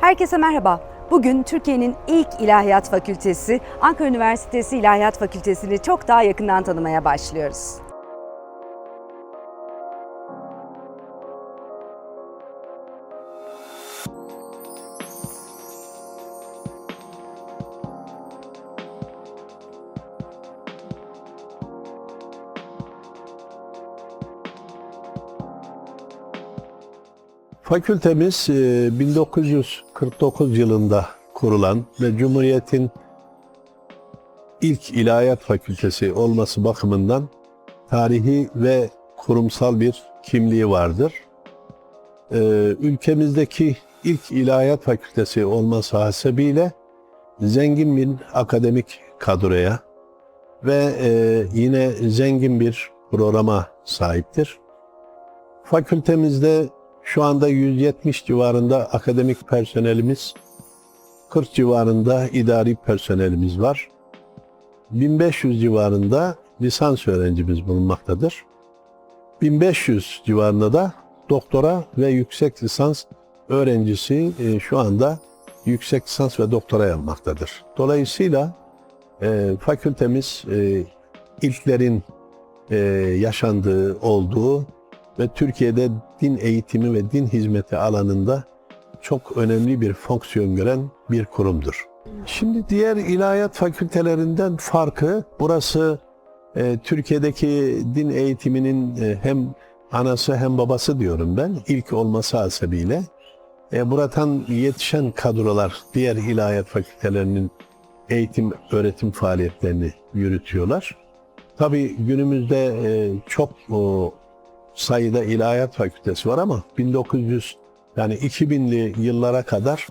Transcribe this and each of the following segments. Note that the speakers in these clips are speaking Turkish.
Herkese merhaba. Bugün Türkiye'nin ilk ilahiyat fakültesi, Ankara Üniversitesi İlahiyat Fakültesini çok daha yakından tanımaya başlıyoruz. Fakültemiz e, 1949 yılında kurulan ve Cumhuriyet'in ilk ilahiyat fakültesi olması bakımından tarihi ve kurumsal bir kimliği vardır. E, Ülkemizdeki ilk ilahiyat fakültesi olması hasebiyle zengin bir akademik kadroya ve e, yine zengin bir programa sahiptir. Fakültemizde şu anda 170 civarında akademik personelimiz, 40 civarında idari personelimiz var. 1500 civarında lisans öğrencimiz bulunmaktadır. 1500 civarında da doktora ve yüksek lisans öğrencisi e, şu anda yüksek lisans ve doktora yapmaktadır. Dolayısıyla e, fakültemiz e, ilklerin e, yaşandığı, olduğu ve Türkiye'de din eğitimi ve din hizmeti alanında çok önemli bir fonksiyon gören bir kurumdur. Şimdi diğer ilahiyat fakültelerinden farkı burası e, Türkiye'deki din eğitiminin e, hem anası hem babası diyorum ben ilk olması hasebiyle e, buradan yetişen kadrolar diğer ilahiyat fakültelerinin eğitim öğretim faaliyetlerini yürütüyorlar. Tabii günümüzde e, çok o, sayıda ilahiyat fakültesi var ama 1900 yani 2000'li yıllara kadar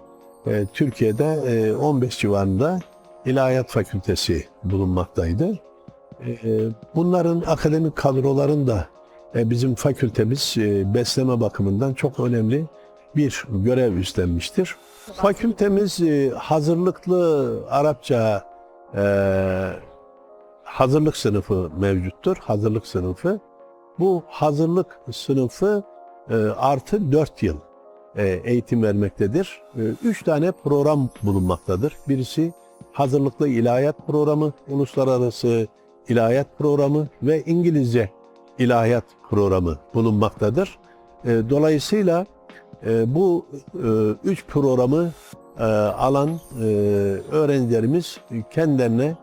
e, Türkiye'de e, 15 civarında ilahiyat fakültesi bulunmaktaydı. E, e, bunların akademik kadroların da e, bizim fakültemiz e, besleme bakımından çok önemli bir görev üstlenmiştir. Fakültemiz e, hazırlıklı Arapça e, hazırlık sınıfı mevcuttur. Hazırlık sınıfı. Bu hazırlık sınıfı e, artı 4 yıl e, eğitim vermektedir. E, üç tane program bulunmaktadır. Birisi hazırlıklı ilahiyat programı, uluslararası ilahiyat programı ve İngilizce ilahiyat programı bulunmaktadır. E, dolayısıyla e, bu e, üç programı e, alan e, öğrencilerimiz kendilerine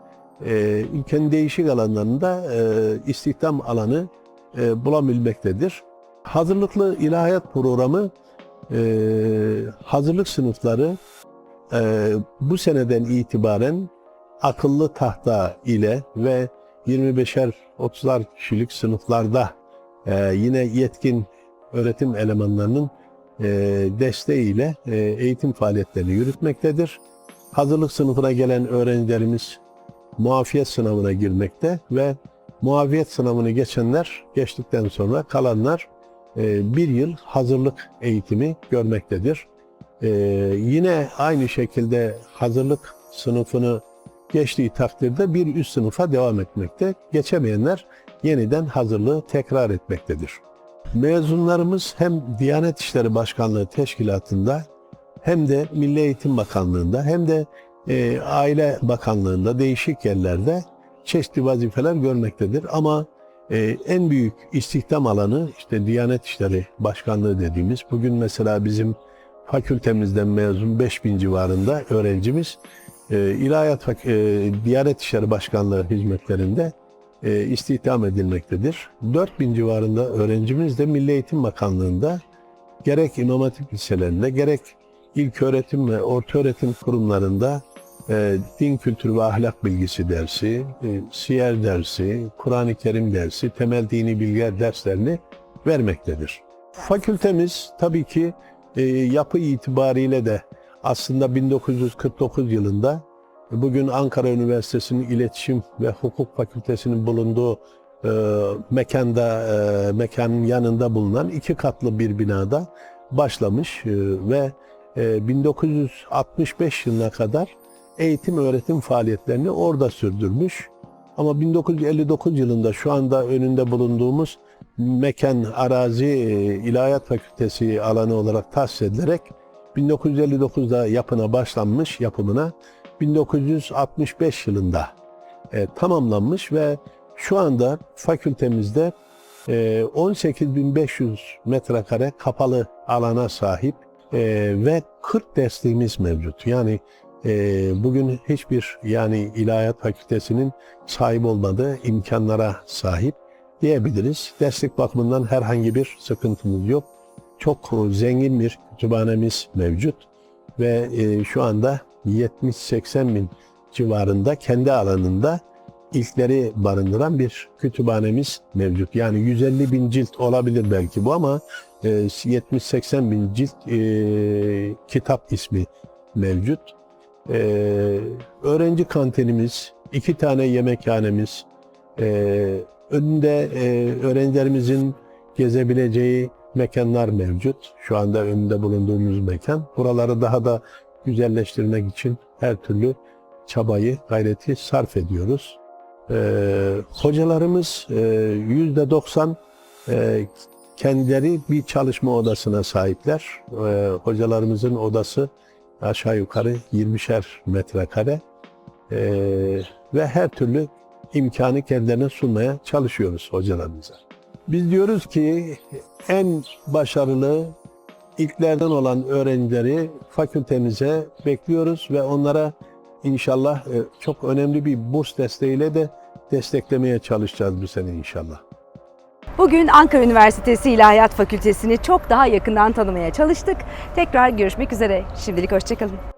e, ülkenin değişik alanlarında e, istihdam alanı e, bulabilmektedir. Hazırlıklı ilahiyat programı e, hazırlık sınıfları e, bu seneden itibaren akıllı tahta ile ve 25'er 30'lar kişilik sınıflarda e, yine yetkin öğretim elemanlarının e, desteğiyle e, eğitim faaliyetlerini yürütmektedir. Hazırlık sınıfına gelen öğrencilerimiz muafiyet sınavına girmekte ve muaviyet sınavını geçenler, geçtikten sonra kalanlar e, bir yıl hazırlık eğitimi görmektedir. E, yine aynı şekilde hazırlık sınıfını geçtiği takdirde bir üst sınıfa devam etmekte. Geçemeyenler yeniden hazırlığı tekrar etmektedir. Mezunlarımız hem Diyanet İşleri Başkanlığı Teşkilatı'nda hem de Milli Eğitim Bakanlığı'nda hem de e, Aile Bakanlığı'nda değişik yerlerde çeşitli vazifeler görmektedir. Ama e, en büyük istihdam alanı işte Diyanet İşleri Başkanlığı dediğimiz. Bugün mesela bizim fakültemizden mezun 5000 civarında öğrencimiz e, İlahiyat Fak- e, Diyanet İşleri Başkanlığı hizmetlerinde e, istihdam edilmektedir. 4000 civarında öğrencimiz de Milli Eğitim Bakanlığı'nda gerek Hatip liselerinde gerek ilk öğretim ve orta öğretim kurumlarında e, din kültürü ve ahlak bilgisi dersi, e, siyer dersi, Kur'an-ı Kerim dersi, temel dini bilgiler derslerini vermektedir. Fakültemiz tabii ki e, yapı itibariyle de aslında 1949 yılında bugün Ankara Üniversitesi'nin İletişim ve Hukuk Fakültesi'nin bulunduğu e, mekanda e, mekanın yanında bulunan iki katlı bir binada başlamış e, ve e, 1965 yılına kadar eğitim öğretim faaliyetlerini orada sürdürmüş. Ama 1959 yılında şu anda önünde bulunduğumuz mekan, arazi, e, ilahiyat fakültesi alanı olarak tahsis edilerek 1959'da yapına başlanmış yapımına 1965 yılında e, tamamlanmış ve şu anda fakültemizde e, 18.500 metrekare kapalı alana sahip e, ve 40 dersliğimiz mevcut. Yani bugün hiçbir yani ilahiyat fakültesinin sahip olmadığı imkanlara sahip diyebiliriz. Derslik bakımından herhangi bir sıkıntımız yok. Çok zengin bir kütüphanemiz mevcut ve e, şu anda 70-80 bin civarında kendi alanında ilkleri barındıran bir kütüphanemiz mevcut. Yani 150 bin cilt olabilir belki bu ama e, 70-80 bin cilt e, kitap ismi mevcut. E, öğrenci kantinimiz, iki tane yemekhanemiz, e, önünde e, öğrencilerimizin gezebileceği mekanlar mevcut. Şu anda önünde bulunduğumuz mekan. Buraları daha da güzelleştirmek için her türlü çabayı, gayreti sarf ediyoruz. Ee, hocalarımız e, yüzde 90 e, kendileri bir çalışma odasına sahipler. Ee, hocalarımızın odası aşağı yukarı 20'şer metrekare Ee, ve her türlü imkanı kendilerine sunmaya çalışıyoruz hocalarımıza. Biz diyoruz ki en başarılı ilklerden olan öğrencileri fakültemize bekliyoruz ve onlara inşallah e, çok önemli bir burs desteğiyle de desteklemeye çalışacağız bu sene inşallah. Bugün Ankara Üniversitesi İlahiyat Fakültesini çok daha yakından tanımaya çalıştık. Tekrar görüşmek üzere. Şimdilik hoşçakalın.